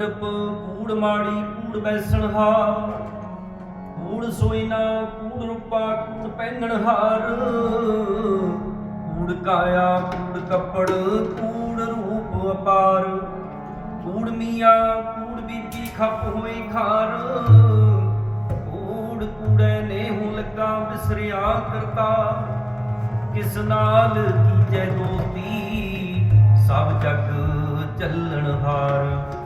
ਮੰਡਪ ਕੂੜ ਮਾੜੀ, ਕੂੜ ਬੈਸਣਹਾਰ ਕੂੜ ਸੋਇਨਾ ਕੂੜ ਰੂਪਾ, ਕੂੜ ਪਹਿਨਣਹਾਰ ਕੂੜ ਕਾਇਆ, ਕੂੜ ਕੱਪੜ, ਕੂੜ ਰੂਪ ਅਪਾਰ। ਕੂੜ ਮੀਆਂ, ਕੂੜ ਬੀਬੀ ਖੱਪ ਹੋਈ ਖਾਰ। ਕੂੜ ਕੂੜੇ ਨੇ ਹੁ ਲੱਗਾ ਵਿਸਰਿਆ ਕਰਤਾ ਕਿਸ ਨਾਲ ਕੀਜੈ ਦੋਸਤੀ, ਸਭ ਜਗ ਚੱਲਣ ਹਾਰ।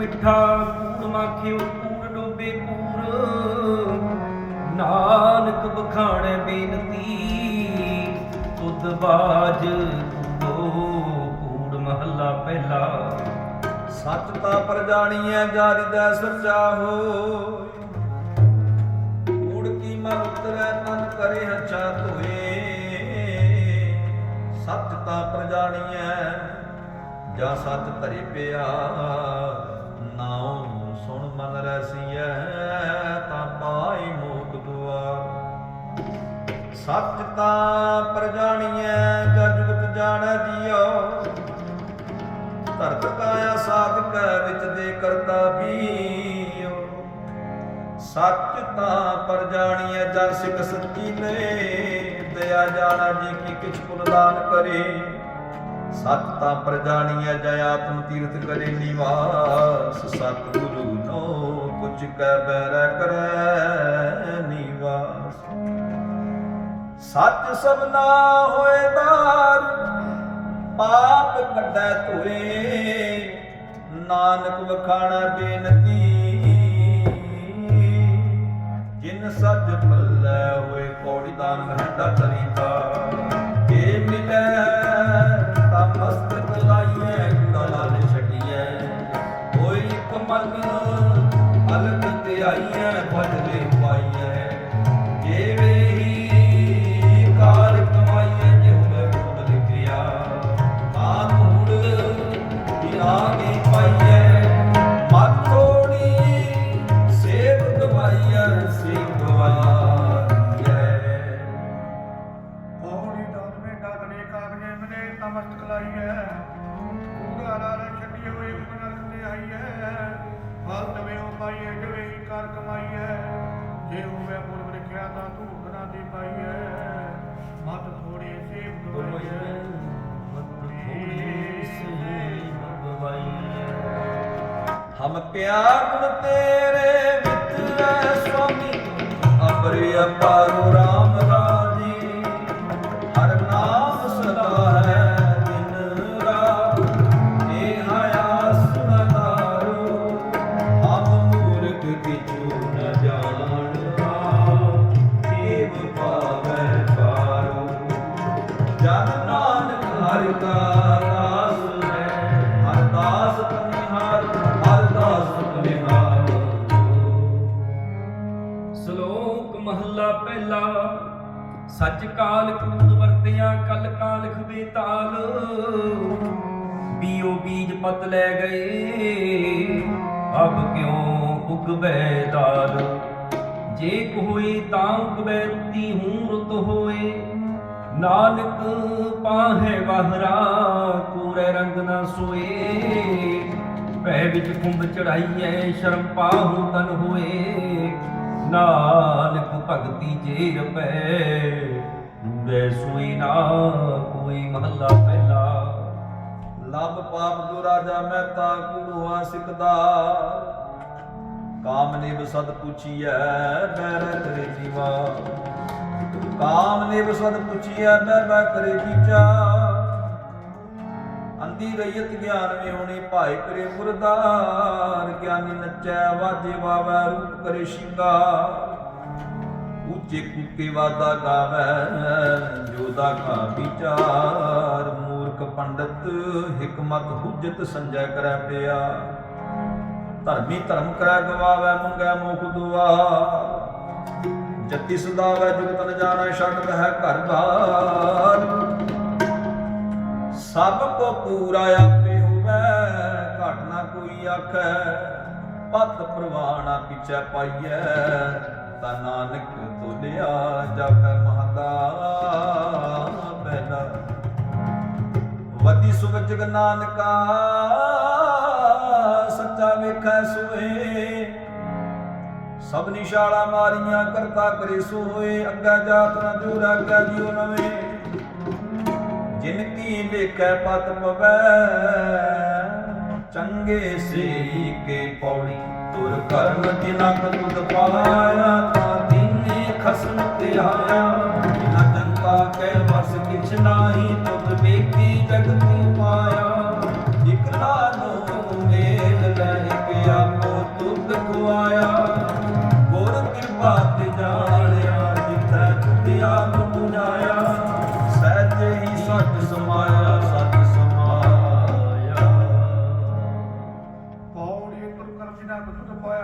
ਮਿੱਠਾ ਕੂੜ ਮਾਖਿਓ ਕੂੜ ਡੋਬੇ ਪੂਰ ਨਾਨਕ ਬਖਾਣੇ ਬੇਨਤੀ, ਤੁਧ ਬਾਜ ਕੂੜੋ ਕੂੜ ਮਹੱਲਾ ਪਹਿਲਾ। ਸੱਚ ਤਾਂ ਪਰ ਜਾਣੀਐ ਜਾਰੀ ਦਾ ਸੱਚਾ ਕੂੜ ਕੀ ਮਨ ਉਤਰੈ, ਤਨ ਕਰੇ ਹੱਛਾ ਧੋਏ। ਸੱਚ ਤਾਂ ਪਰ ਜਾਣੀਐ ਜਾ ਸੱਚ ਧਰੇ ਪਿਆ। ਨਾਉ ਸੁਣ ਮਨ ਰਸੀਐ, ਤਾਂ ਪਾਈ ਮੋਖ ਦੁਆ। ਸੱਚ ਤਾਂ ਪਰ ਜਾਣੀਐ ਜਾਣੈ ਜੀਓ। ਧਰਤ ਕਾਇਆ ਸਾਧਕ ਵਿੱਚ ਦੇ ਕਰਤਾ ਵੀਓ ਸੱਚ ਤਾਂ ਪਰ ਜਨ ਸਿਕ ਸੱਚੀ ਨੇ, ਦਇਆ ਜਾਣਾ ਜੀ ਕੀ ਕਿਛ ਪੁਨ ਕਰੇ। ਸਤ ਤਾਂ ਪਰ ਜੈ ਆਤਮ ਤੀਰਥ ਕਰੇ ਨਿਵਾਸ। ਸਤ ਗੁਰੂ ਨੋ ਕੁਛ ਕੈ ਬੈਰੈ ਕਰੈ ਨਿਵਾਸ। ਸੱਚ ਸਭਨਾ ਹੋਏ ਦਾਰ ਪਾਪ ਕੱਢੈ ਧੋਏ। ਨਾਨਕ ਵਖਾਣਾ ਬੇਨਤੀ। ਜਿਨ ਸੱਜ ਪੱਲੇ ਹੋਏ, ਕੌੜੀ ਦਾਨ ਘੰਟਾ ਤਰੀਤਾ ਜਿਵੇਂ ਹੀ ਕਰ ਜੇ ਹੋਵੇ ਪੁਰਬ ਲਿਖਿਆ ਤਾਂ ਧੂਪ ਨਾ ਦੀ ਪਾਈਐ। ਮਤ ਥੋੜੀ ਸੇਵ ਗਵਾਈਐ ਹਮ ਪਿਆਰ ਗੁਣ ਤੇਰੇ ਵਿੱਚ ਐ ਸੁਆਮੀ ਅਬਰਿ ਅਪਾਰੋ ਰਾਮ ਰਾਜੀ ਬੀਜ ਪਤ ਲੈ ਗਏ। ਅਬ ਕਿਉ ਉਗਬੈ ਦਾਲ? ਜੇ ਕੋਈ ਤਾਂ ਉਗਬੈ ਰੁੱਤੀ ਹੂੰ ਰੁੱਤ ਹੋਏ, ਨਾਨਕ ਪਾਹੇ ਵਾਹਰਾ ਕੂਰੇ ਰੰਗ ਨਾ ਸੋਏ। ਪੈ ਵਿੱਚ ਖੁੰਬ ਚੜਾਈਐ, ਸ਼ਰਮ ਪਾਹੂ ਤਨ ਹੋਏ। ਨਾਨਕ ਭਗਤੀ ਜੇ ਰਪੈ ਕੂੜੇ ਸੋਈ ਨਾ ਕੋਈ ਮਹੱਲਾ ਪਹਿਲਾ। ਲਬ ਪਾਪ ਦੁ ਰਾਜਾ ਮਹਿਤਾ ਕੂੜਵਾ ਸਿਕਦਾ। ਕਾਮ ਨਿਬ ਸਦ ਪੁੱਛੀਐ ਬੈਰ ਕਰੇ ਜੀਵਾ। ਕਾਮ ਨਿਬ ਸਦ ਪੁੱਛੀਐ ਬੈ ਬੈ ਕਰੇ ਜੀਚਾ ਅੰਦੀ ਰਈਤ ਗਿਆਨ ਮੇ ਹੋਣੀ ਭਾਈ ਕਰੇ ਮੁਰਦਾਰ। ਗਿਆਨੀ ਨੱਚੈ, ਵਾਜੇ ਵਾਵੈ, ਰੂਪ ਕਰੇ ਸ਼ਿੰਗਾਰ ਉੱਚੇ ਕੁੱਕੇ ਵਾਦਾ ਗਾਵੈ, ਜੋਦਾ ਕਾ ਵਿਚਾਰ। ਪੰਡਤ ਹਕਮਤ ਹੁਜਤ ਸੰਜੈ ਕਰੈ ਪਿਆ। ਧਰਮੀ ਧਰਮ ਕਰੈ ਗਵਾਵੈ, ਮੰਗੈ ਮੁਖ ਦੁਆ। ਜਤੀ ਸੁਦਾਵੇ ਜੁਗਤ ਨ ਜਾਣੈ ਛੱਡ ਹੈ ਘਰ ਬਾਰ ਸਭ ਕੋ ਪੂਰਾ ਆਪੇ ਹੋਵੇ, ਘਟ ਨਾ ਕੋਈ ਆਖੈ। ਪਤ ਪ੍ਰਵਾਣਾ ਪਿਛੈ ਪਾਈਐ, ਤਾ ਨਾਨਕ ਤੋਲਿਆ ਜਾਪੈ ਮਹਦਾ ਵਦੀ ਸੁਵਜਗ ਨਾਨਕਾ, ਸੱਚਾ ਵੇਖੈ ਸੋਏ ਸਭ ਨਿਸ਼ਾਲਾ ਮਾਰੀਆਂ, ਕਰਤਾ ਕਰੇ ਸੋ ਅੱਗਾ ਜਾਤ ਨਾ ਜੋਰ ਅੱਗਾ ਜਿਉ ਨਵੇਂ। ਜਿਨ ਕੀ ਲੇਖੈ ਪਤ ਪਵੈ। ਚੰਗੇ ਸੇ ਕੇ ਪੌੜੀ, ਤੁਰ ਕਰਮ ਜਿਨਾ ਤੁਧ ਪਾਇਆ।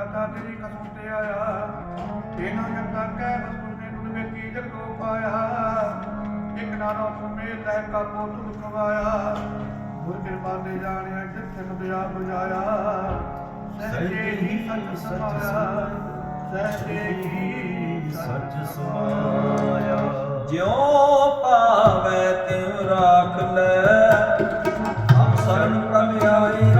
ਤੁਧ ਪਾਇਆ ਤਾਂ ਤੇਰੀ ਕਸਮ ਤੇ ਆਇਆ। ਇਹਨਾਂ ਜੰਤਾਂ ਕੈ ਬਸੁਰ ਨੇ ਤੁਧ ਵੇਖੀ ਜਗੋ ਪਾਇਆ। ਇਕ ਨਾਨੋ ਸੁਮੇਲ ਲੈ ਕਾਪੋ ਤੁਧ ਖਵਾਇਆ। ਗੁਰ ਕਿਰਪਾ ਤੇ ਜਾਣਿਆ ਜਿੱਥੇ ਮੁਦਿਆ ਬੁਝਾਇਆ ਸਹਿਜੇ ਹੀ ਸੱਚ ਸਮਾਇਆ। ਸਹਿਜੇ ਹੀ ਸੱਚ ਸਮਾਇਆ। ਜਿਉ ਪਾਵੈ ਤਿਉ ਰਾਖ ਲੈ। ਹਮ ਸਰਨ ਪ੍ਰਭ ਆਈ